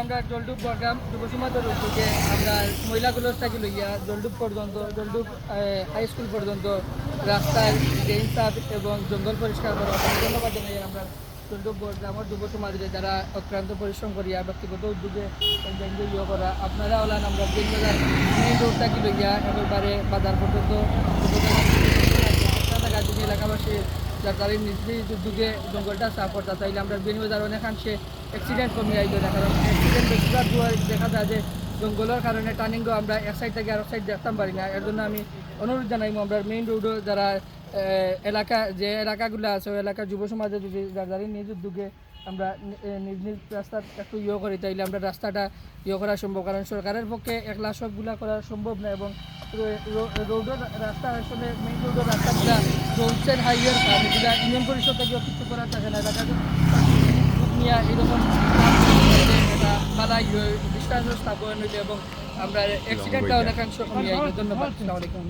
আমরা আমরা মহিলাগুলোর থেকে লইয়া পর্যন্ত পর্যন্ত ড্রেন সাফ এবং জঙ্গল পরিষ্কার করা যারা অক্রান্ত পরিশ্রম করিয়া ব্যক্তিগত উদ্যোগে করা। আপনারা হলেন আমরা রোডটাকে লইয়া একেবারে বাজার পর্যন্ত যার তাদের নিজ উদ্যোগে জঙ্গলটা সাফ চাইলে আমরা বিনিয়োগের অনেকাংশে অ্যাক্সিডেন্ট কমে আইবে না কারণ অ্যাক্সিডেন্ট বেশিরভাগ দেখা যায় যে জঙ্গলের কারণে টার্নিংও আমরা এক সাইড থেকে আরেক সাইড দেখতাম পারি না। এর জন্য আমি অনুরোধ জানাইব আমরা মেইন রোডও যারা এলাকা, যে এলাকাগুলো আছে, ওই এলাকার যুব সমাজে যদি যারা নিজ উদ্যোগে আমরা নিজ নিজ রাস্তা একটু ইয়ে করি, তাইলে আমরা রাস্তাটা ইয়ে করা সম্ভব। কারণ সরকারের পক্ষে একলা সবগুলা করা সম্ভব না এবং রোডের রাস্তা আসলে মেইন রোডের রাস্তাগুলা সাইড হাইওয়ের কারণ এগুলা ইউনিয়ন পরিষদ থেকে কিছু করা থাকে না দেখা নিয়ে এরকম এটা বাধা স্থাপন হইলে এবং আমরা অ্যাক্সিডেন্টটা অনেকাংশ কমিয়ে ধন্যবাদ। আসসালামু আলাইকুম।